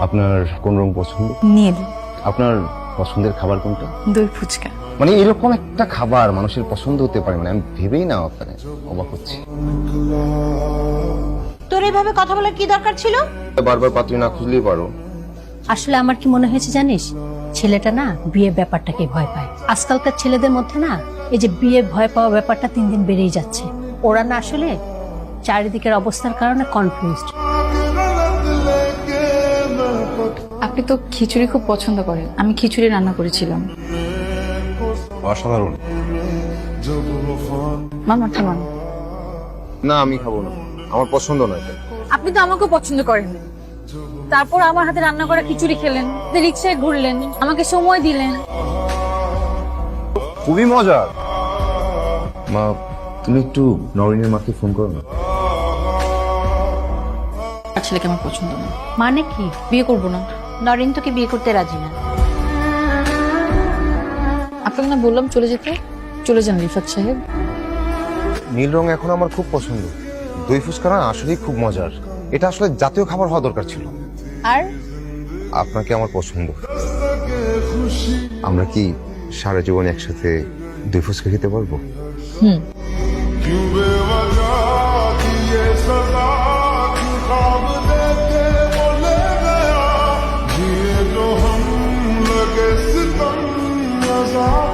আপনার কোন রং পছন্দ? নীল। আপনার পছন্দের খাবার কোনটা? দই ফুচকা। মানে এরকম একটা খাবার মানুষের পছন্দ হতে পারে মানে আমি ভেবেই না আপনার অবাক হচ্ছি। তোর এইভাবে কথা বলার কি দরকার ছিল? বারবার পাত্রী না খুঁজলেই পারো। আসলে আমার কি মনে হয়েছে জানিস? ছেলেটা না বিয়ে ব্যাপারটাকে ভয় পায়। আজকালকার ছেলেদের মধ্যে না এই যে বিয়ে ভয় পাওয়া ব্যাপারটা তিন দিন বেড়েই যাচ্ছে। ওরা না আসলে চারিদিকের অবস্থার কারণে কনফিউজড আপনি তো খিচুড়ি খুব পছন্দ করেন। আমি খিচুড়ি রান্না করেছিলাম। অসাধারণ। মামা না আমি খাব না। আমার পছন্দ নয় আপনি তো আমাকেও পছন্দ করেন তারপর আমার হাতে রান্না করা খিচুড়ি খেলেন রিক্সায় ঘুরলেন আমাকে সময় দিলেন। খুবই মজার মা তুমি একটু নরিনের মাকে ফোন করো না। ছেলেকে আমার পছন্দ না মানে কি? বিয়ে করব না? নরেন তোকে বিয়ে করতে রাজি না। আপনাকে না বললাম চলে যেতে? চলে যান রিফাত সাহেব। নীল রং এখন আমার খুব পছন্দ। দই ফুচকা না আসলেই খুব মজার। এটা আসলে জাতীয় খাবার হওয়া দরকার ছিল। আর? আপনাকে আমার পছন্দ। আমরা কি সারা জীবন একসাথে দই ফুচকা খেতে পারব? হুম। love.